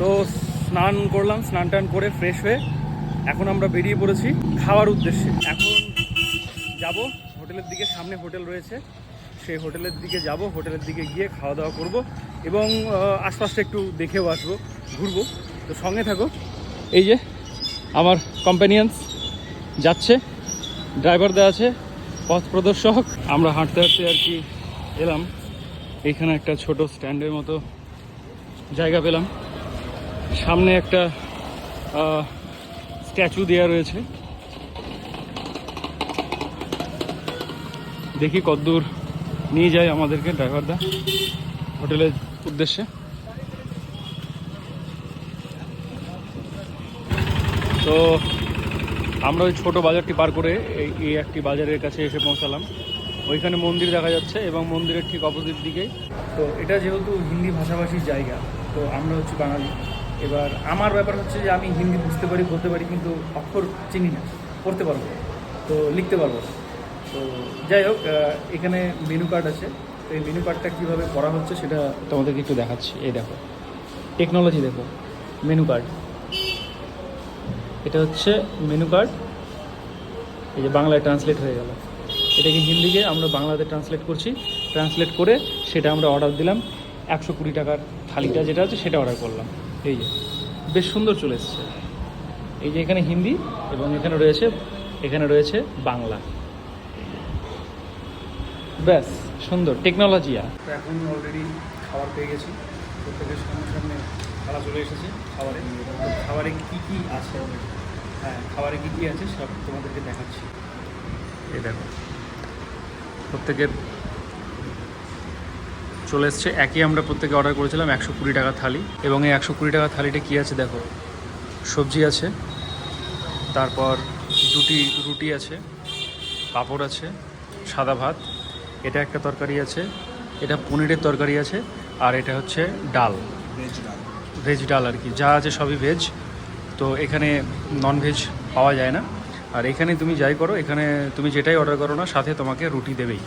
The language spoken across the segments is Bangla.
তো স্নান করলাম, স্নান টান করে ফ্রেশ হয়ে এখন আমরা বেরিয়ে পড়েছি খাওয়ার উদ্দেশ্যে। এখন যাব হোটেলের দিকে, সামনে হোটেল রয়েছে। সেই হোটেলের দিকে যাব, হোটেলের দিকে গিয়ে খাওয়া দাওয়া করব এবং আশপাশটা একটু দেখেও আসব, ঘুরবো। তো সঙ্গে থাকো। এই যে আমার কম্প্যানিয়ান্স যাচ্ছে ড্রাইভার দেওয়া আছে, পথ প্রদর্শক। আমরা হাঁটতে হাঁটতে আর কি এলাম। এখানে একটা ছোট স্ট্যান্ডের মতো জায়গা পেলাম। সামনে একটা স্ট্যাচু দেওয়া রয়েছে। দেখি কতদূর নিয়ে যায় আমাদেরকে ড্রাইভারদা হোটেলের উদ্দেশ্যে। তো আমরা ওই ছোটো বাজারটি পার করে এই এই একটি বাজারের কাছে এসে পৌঁছালাম। ওইখানে মন্দির দেখা যাচ্ছে এবং মন্দিরের ঠিক অপোজিট দিকেই। তো এটা যেহেতু হিন্দি ভাষাভাষীর জায়গা, তো আমরা হচ্ছে বাঙালি। এবার আমার ব্যাপার হচ্ছে যে আমি হিন্দি বুঝতে পারি, বলতে পারি, কিন্তু অক্ষর চিনি না, পড়তে পারব তো লিখতে পারব তো যাই হোক এখানে মেনু কার্ড আছে। তো এই মেনু কার্ডটা কীভাবে করা হচ্ছে সেটা তোমাদেরকে একটু দেখাচ্ছি। এই দেখো টেকনোলজি দেখো মেনু কার্ড এটা হচ্ছে মেনু কার্ড এই যে বাংলায় ট্রান্সলেট হয়ে গেল। এটাকে হিন্দিকে আমরা বাংলাতে ট্রান্সলেট করছি। ট্রান্সলেট করে সেটা আমরা অর্ডার দিলাম। একশো কুড়ি টাকার থালিটা যেটা আছে সেটা অর্ডার করলাম। এই যে বেশ সুন্দর চলে এসছে। এই যে এখানে হিন্দি এবং এখানে রয়েছে এখানে রয়েছে বাংলা। ব্যাস সুন্দর টেকনোলজি আর। এখন অলরেডি খাবার পেয়ে গেছি। প্রত্যেকের সামনে সামনে খাওয়া চলে এসেছে খাবারে। খাবারে কী কী আছে? হ্যাঁ খাবারে কী কী আছে সব তোমাদেরকে দেখাচ্ছি। এই দেখো প্রত্যেকের চলে এসছে। একই আমরা প্রত্যেকে অর্ডার করেছিলাম একশো কুড়ি টাকা থালি। এবং এই একশো কুড়ি টাকা থালিটা কী আছে দেখো? সবজি আছে তারপর দুটি রুটি আছে পাঁপড় আছে সাদা ভাত এটা একটা তরকারি আছে এটা পনিরের তরকারি আছে আর এটা হচ্ছে ডাল। ভেজ ডাল। আর কি। যা আছে সবই ভেজ তো এখানে নন ভেজ পাওয়া যায় না। আর এখানে তুমি যাই করো এখানে তুমি যেটাই অর্ডার করো না সাথে তোমাকে রুটি দেবেই।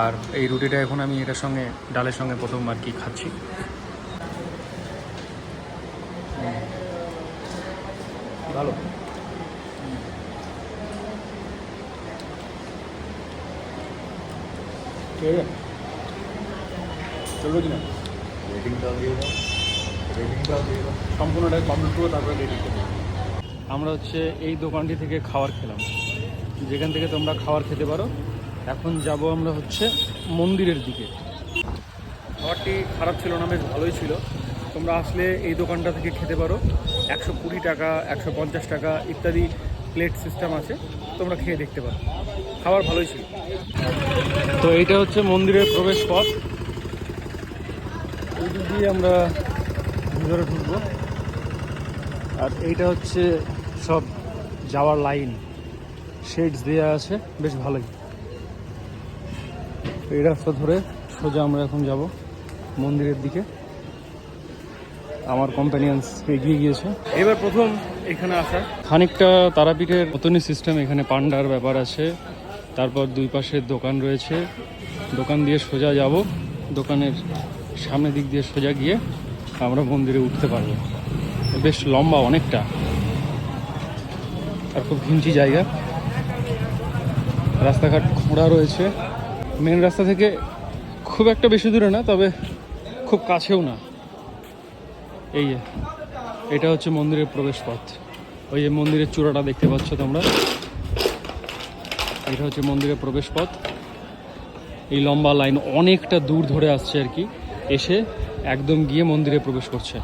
আর এই রুটিটা এখন আমি এটার সঙ্গে ডালের সঙ্গে প্রথম আর কি খাচ্ছি। ভালো। ঠিক আছে চলবে দিয়ে দাও। সম্পূর্ণটা কমপ্লিট করব তারপরে রেডি আমরা হচ্ছে এই দোকানটি থেকে খাবার খেলাম। যেখান থেকে তোমরা খাবার খেতে পারো এখন যাব আমরা হচ্ছে মন্দিরের দিকে। খাবারটি খারাপ ছিল না, বেশ ভালোই ছিল। তোমরা আসলে এই দোকানটা থেকে খেতে পারো। একশো কুড়ি টাকা, একশো পঞ্চাশ টাকা ইত্যাদি প্লেট সিস্টেম আছে। তোমরা খেয়ে দেখতে পারো। খাবার ভালোই ছিল। তো এইটা হচ্ছে মন্দিরের প্রবেশ পথ। দিয়ে আমরা ভিতরে ঢুকবো। আর এইটা হচ্ছে সব যাওয়ার লাইন শেডস দেওয়া আছে, বেশ ভালোই। এই রাস্তা ধরে সোজা আমরা এখন যাব মন্দিরের দিকে। আমার কম্প্যানিয়ান্স এগিয়ে গিয়েছে। এবার প্রথম এখানে আসা। খানিকটা তারাপীঠের মতনই সিস্টেম এখানে পান্ডার ব্যাপার আছে। তারপর দুই পাশে দোকান রয়েছে। দোকান দিয়ে সোজা যাব। দোকানের সামনের দিক দিয়ে সোজা গিয়ে আমরা মন্দিরে উঠতে পারব। বেশ লম্বা অনেকটা। আর খুব ঘিঞ্চি জায়গা। রাস্তাঘাট খোঁড়া রয়েছে। মেন রাস্তা থেকে খুব একটা বেশি দূরে না, তবে খুব কাছেও না। এই যে, এটা হচ্ছে মন্দিরের প্রবেশ পথ ওই যে মন্দিরের চূড়াটা দেখতে পাচ্ছ তোমরা। এটা হচ্ছে মন্দিরের প্রবেশ পথ এই লম্বা লাইন অনেকটা দূর ধরে আসছে আর কি, এসে একদম গিয়ে মন্দিরে প্রবেশ করছে।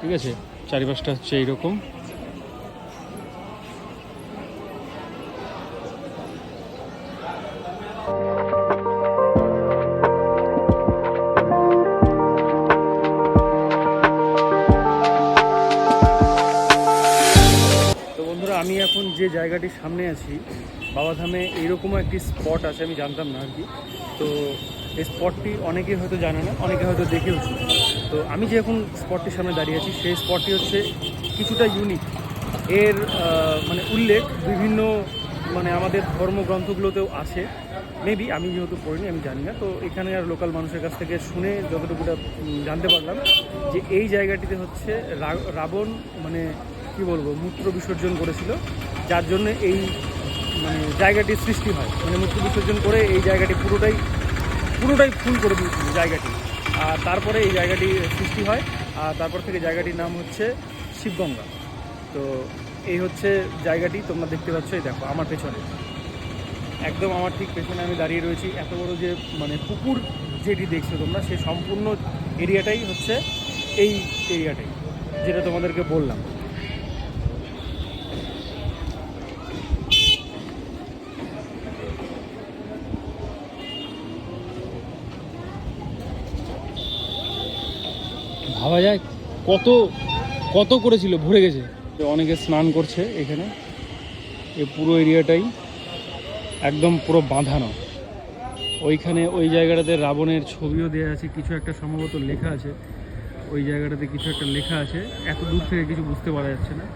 ঠিক আছে? চারিপাশটা হচ্ছে এইরকম। তো বন্ধুরা আমি এখন যে জায়গাটির সামনে আছি, বাবাধামে এইরকমও একটি স্পট আছে, আমি জানতাম না আর কি। তো এই স্পটটি অনেকে হয়তো জানে না, অনেকে হয়তো দেখেওছে তো আমি যে এখন স্পটটির সামনে দাঁড়িয়ে আছি, সেই স্পটটি হচ্ছে কিছুটা ইউনিক এর মানে উল্লেখ বিভিন্ন মানে আমাদের ধর্মগ্রন্থগুলোতেও আছে। মেবি আমি যেহেতু পড়িনি, আমি জানি না। তো এখানে আর লোকাল মানুষের কাছ থেকে শুনে যতটুকুটা জানতে পারলাম যে এই জায়গাটিতে হচ্ছে রাবণ মানে কি বলব, মূত্র বিসর্জন করেছিল, যার জন্য এই মানে জায়গাটির সৃষ্টি হয়। মানে মূত্র বিসর্জন করে এই জায়গাটি পুরোটাই পুরোটাই ফুল করে দিয়েছিল জায়গাটি। আর তারপরে এই জায়গাটি সৃষ্টি হয়, আর তারপর থেকে জায়গাটির নাম হচ্ছে শিবগঙ্গা। তো এই হচ্ছে জায়গাটি, তোমরা দেখতে পাচ্ছ, এই দেখো, আমার পেছনে। একদম আমার ঠিক পেছনে আমি দাঁড়িয়ে রয়েছি। এত বড় যে মানে পুকুর যেটি দেখছ তোমরা সেই সম্পূর্ণ এরিয়াটাই হচ্ছে এই এরিয়াটাই, যেটা তোমাদেরকে বললাম। ভাবা যায়? কত কত করেছিল? ভরে গেছে। অনেকে স্নান করছে এখানে। এই পুরো এরিয়াটাই একদম পুরো বাঁধানো। ওইখানে ওই জায়গাটাতে রাবণের ছবিও দেওয়া আছে। কিছু একটা সম্ভবত লেখা আছে। ওই জায়গাটাতে কিছু একটা লেখা আছে। এত দূর থেকে কিছু বুঝতে পারা যাচ্ছে না।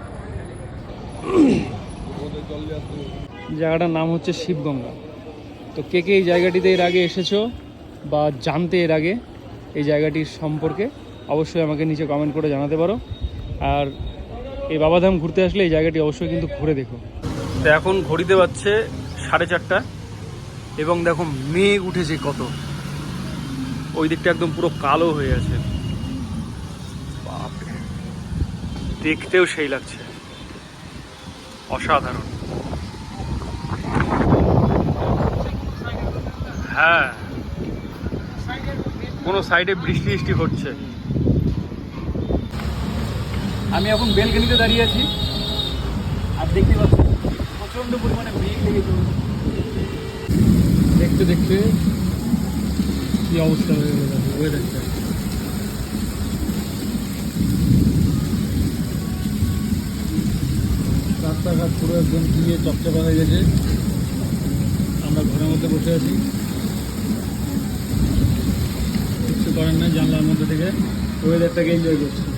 জায়গাটার নাম হচ্ছে শিবগঙ্গা। তো কে কে এই জায়গাটিতে এর আগে এসেছ বা জানতে এর আগে এই জায়গাটির সম্পর্কে? অবশ্যই আমাকে নিচে কমেন্ট করে জানাতে পারো। আর এই বাবাধাম ঘুরতে আসলে এই জায়গাটি অবশ্যই কিন্তু ঘুরে দেখো। তো এখন ঘড়িতে বাজছে সাড়ে চারটা এবং দেখো মেঘ উঠেছে কত। ওই দিকটা একদম পুরো কালো হয়ে আছে। দেখতেও সেই লাগছে। অসাধারণ। হ্যাঁ কোনো সাইডে বৃষ্টি বৃষ্টি হচ্ছে। আমি এখন বেলকানিতে দাঁড়িয়ে আছি। আর দেখতে পাচ্ছি, প্রচণ্ড পরিমাণে মেঘ লেগে চলছে। দেখতে দেখতে কি অবস্থা হয়ে গেল ওয়েদারটা রাস্তাঘাট পুরো একদম ধুয়ে চপচপা হয়ে গেছে। আমরা ঘরের মধ্যে বসে আছি। কিছু করার নাই জানলার মধ্যে থেকে। ওয়েদারটাকে এনজয় করছি।